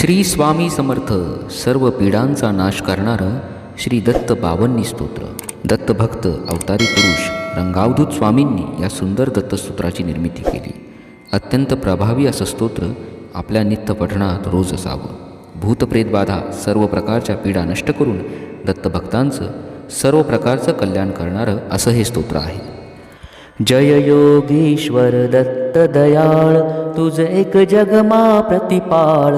श्री स्वामी समर्थ सर्व पीडांचा नाश करणारं श्री दत्त बावन्नी स्तोत्र. दत्तभक्त अवतारी पुरुष रंगावधूत स्वामींनी या सुंदर दत्तस्तोत्राची निर्मिती केली. अत्यंत प्रभावी असं स्तोत्र आपल्या नित्यपठणात रोज असावं. भूतप्रेतबाधा सर्व प्रकारच्या पीडा नष्ट करून दत्तभक्तांचं सर्व प्रकारचं कल्याण करणारं असं हे स्तोत्र आहे. जय योगीश्वर दत्त दयाळ तुझ एक जगमा प्रतिपाळ.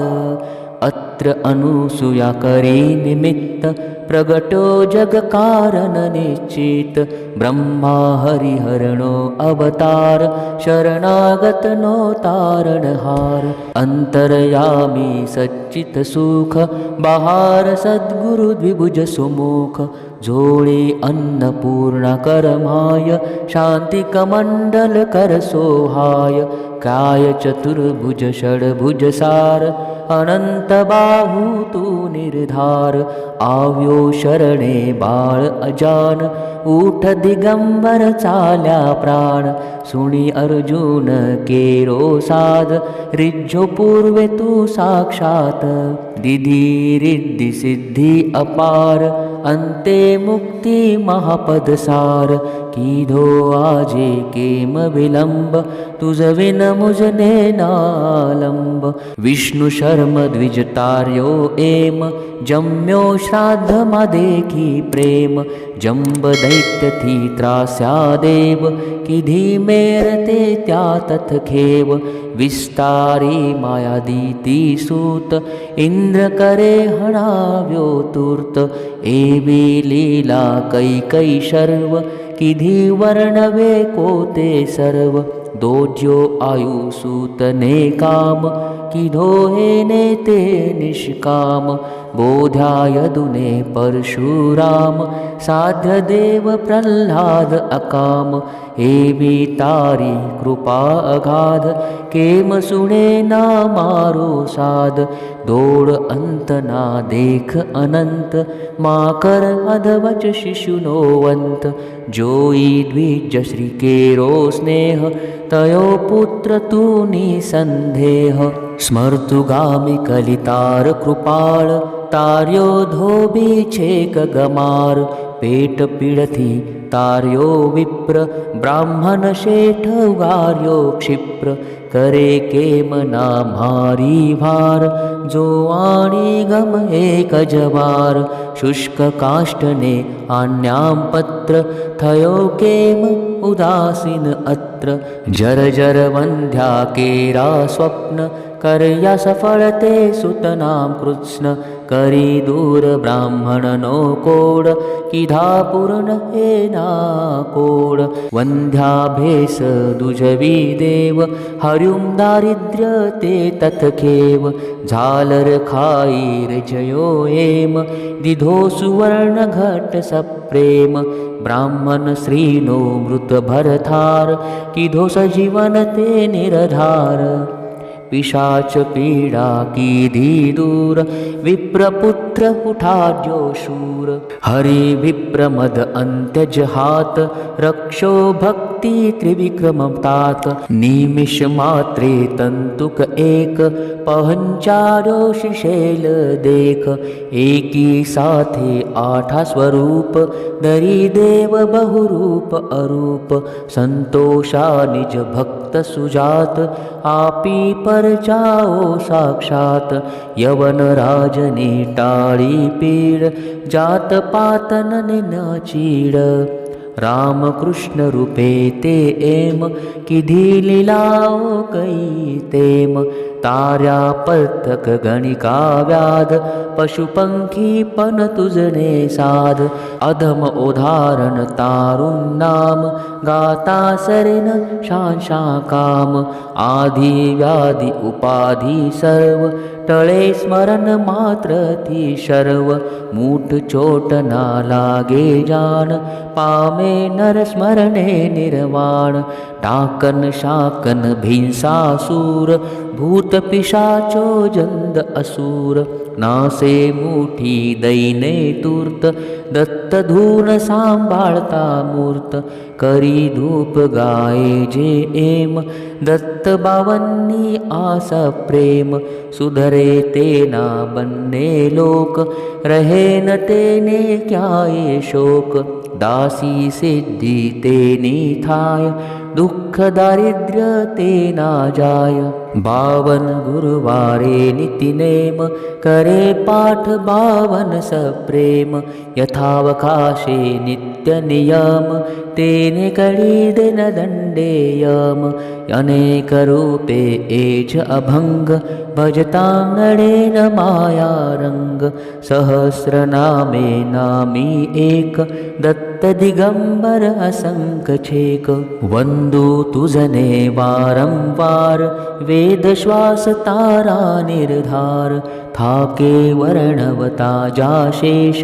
अत्र अनुसूया करी निमित्त प्रगटो जग कारण निश्चित। ब्रह्मा हरिहरणो अवतार शरणागत नो तारणहार। अंतरयामी सच्चित सुख बहार सद्गुरु द्विभुज सुमुख। जोळी अन्नपूर्णा करमाय शान्तिकमण्डल करसोहाय काय चतुर्भुज षड्भुज सार अनन्तबाहू तू निर्धार। आव्यो शरणे बाळ अजान। उठ दिगंबर चाल्या प्राण। सुणी अर्जुन केरो साध। रिज्जो पूर्वे तू साक्षात। दिधी सिद्धी अपार। अन्ते मुक्ती महापदसार कीधो आजे केम विलंब तुझ विन मुजने नालंब विष्णु शर्म द्विजतार्यो एम जम्यो श्राद्ध प्रेम। जंब दैत्य थी त्रास्या देव किधी मेरते त्या तथखेव विस्तारी मायादिती सूत इंद्र करे हणाव्यो तूर्त। एवी लीला कैकै शर्व किधी वर्णवे कोते सर्व? दोज्यो आयुसूतने काम किधो हे नेते निष्काम? बोध्याय परशुराम साध्य देव प्रल्हाद अकाम। एवी तारी कृपा अगाध। केम सुणे मारो साध। दोड अंत ना देख अनंत। माकर अधवच शिशुनोवंत जोई द्विज श्री केरो स्नेह। तयो पुत्र तू निसंदेह। स्मर्तुगामि कलितार तार्यो धोबी छेक गमार पेट पीडथी तार्यो विप्र ब्राह्मण शेठ उगार्यो क्षिप्र करे केम ना भारी भार जो आणि गम एक जवार शुष्क काष्टने आण्यां पत्र थयो केम उदासीन अत्र जर जर वंध्या केरा स्वप्न कर्या सफळते सुतनां कृत्स्न करी दूर ब्राह्मण नो कोड किधा पूर्ण हे ना कोड. वंध्या भेस दुजवी देव हर्युं दारिद्र्य ते तथखेव झालर खाईर जयो एम दिधो सुवर्ण घट सप्रेम. ब्राह्मण श्रीनो मृत भरथार किधो सजीवन ते निरधार. पिशाच पीडा कीधी दूर विप्रपुत्र उठाड्यो शूर। हरि विप्रमद अंत्यजहात रक्षो भक्ति त्रिविक्रमं तात। निमिष मात्रे तंतुक एक, पहंचारो शिशेल देख। एकी साथे आठा स्वरूप दरी देव बहुरूप अरूप। संतोषा निज भक्त सुजात, आपी पर जाओ साक्षात यवन राजनी टाळी पीड जात पातन न चीड. रामकृष्ण रूपे ते एम किधी लिलाओ कै तेम तार्या पथक गणिका व्याध पशुपंखी पण तुझने साध अधम उदाहरण तारुण नाम गाता सरेन शांशा काम आधी व्याधी उपाधी सर्व टळे स्मरण मात्र शर्व मूठ चोट ना लागे जान पामे नर स्मरणे निर्वाण। टाकन शाकन भिंसासूर भूतपिशाचो जन्द असुर। नासे मुठी दैने तूर्त दत्तधून सांभाळता मूर्त। करी धूप गाये जे एम दत्त बावन्नी आस प्रेम। सुधरे तेना बन्ने लोक रहे न तेने क्याये शोक दासी सिद्धि तेनी थाय दुःख दारिद्र्य तेना जाय बावन गुरुवारे नितिनेम करे पाठ बावन सप्रेम यथावकाशे नित्यनियम तेने कडी दिन दण्डेयम अनेकरूपे एज अभङ्ग भजताङ्गणेन मायारङ्ग सहस्रनामे नामी एक दत्तदिगम्बर असंकछेक वंदू तुझने वारंवार वेदश्वास तारा निर्धार. थाके वर्णवता जाशेष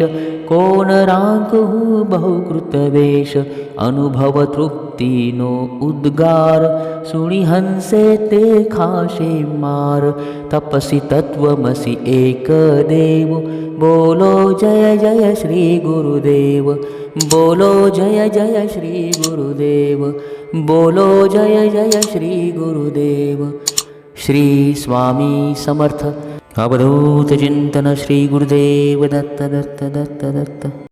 कोण राङ्कुः बहुकृतवेश अनुभव तृप्तीनो उद्गार सुणिहंसे ते खाशे मार. तपसि तत्त्वमसि एकदेव बोलो जय जय श्री गुरुदेव. बोलो जय जय श्री गुरुदेव बोलो जय जय श्री गुरुदेव श्री स्वामी समर्थ। अवधूत चिंतन श्री गुरुदेव दत्त दत्त दत्त दत्त।